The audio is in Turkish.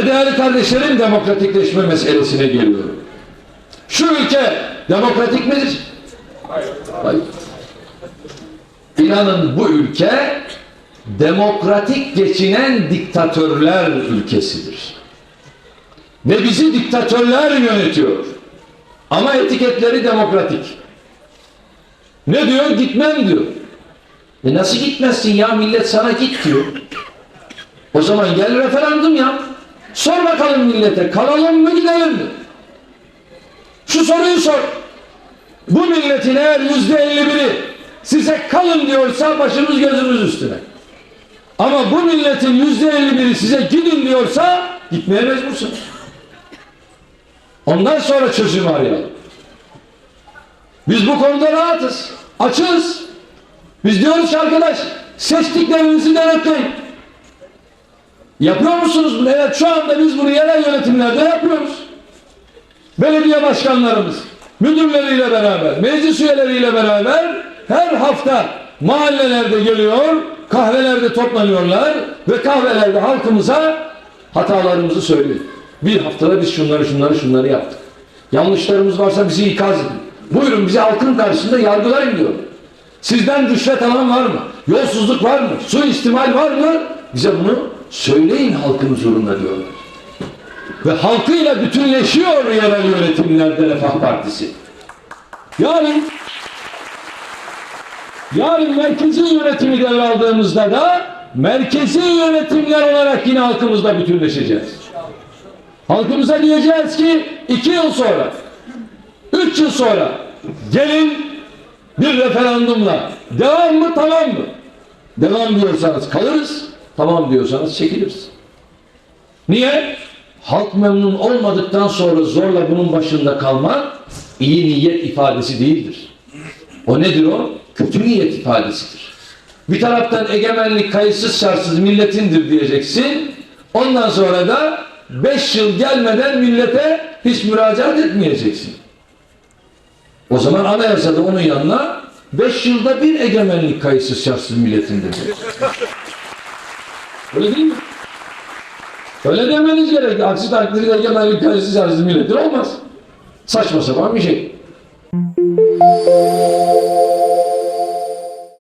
Ve değerli kardeşlerim demokratikleşme meselesine geliyorum. Şu ülke demokratik midir? Hayır. İnanın bu ülke demokratik geçinen diktatörler ülkesidir. Ve bizi diktatörler yönetiyor. Ama etiketleri demokratik. Ne diyor? Gitmem diyor. E nasıl gitmezsin ya? Millet sana git diyor. O zaman gel referandum yap. Sor bakalım millete kalalım mı gidelim mi? Şu soruyu sor. Bu milletin eğer yüzde elli biri size kalın diyorsa başımız gözümüz üstüne. Ama bu milletin yüzde elli biri size gidin diyorsa gitmeye mecbursunuz. Ondan sonra çözüm arayalım. Biz bu konuda rahatız. Açız. Biz diyoruz ki arkadaş seçtiklerinizi denetleyin. Yapıyor musunuz bunu? Evet şu anda biz bunu yerel yönetimlerde yapıyoruz. Belediye başkanlarımız, müdürleriyle beraber, meclis üyeleriyle beraber her hafta mahallelerde geliyor, kahvelerde toplanıyorlar ve kahvelerde halkımıza hatalarımızı söylüyor. Bir haftada biz şunları şunları şunları yaptık. Yanlışlarımız varsa bizi ikaz edin. Buyurun bizi halkın karşısında yargılayın diyor. Sizden rüşvet alan var mı? Yolsuzluk var mı? Suistimal var mı? Bize bunu söyleyin halkın huzurunda diyorlar. Ve halkıyla bütünleşiyor yerel yönetimlerde Refah Partisi. Yarın yarın merkezi yönetimi devraldığımızda da merkezi yönetimler olarak yine halkımızla bütünleşeceğiz. Halkımıza diyeceğiz ki iki yıl sonra, üç yıl sonra gelin bir referandumla devam mı tamam mı? Devam diyorsanız kalırız, tamam diyorsanız çekiliriz. Niye? Halk memnun olmadıktan sonra zorla bunun başında kalmak iyi niyet ifadesi değildir. O nedir o? Kötü niyet ifadesidir. Bir taraftan egemenlik kayıtsız şartsız milletindir diyeceksin. Ondan sonra da beş yıl gelmeden millete hiç müracaat etmeyeceksin. O zaman anayasada onun yanına beş yılda bir egemenlik kayıtsız şartsız milletindir. Öyle değil mi? Öyle demeniz gerek. Aksi takdirde egemenlik kayıtsız şartsız milletin olmaz. Saçma sapan bir şey.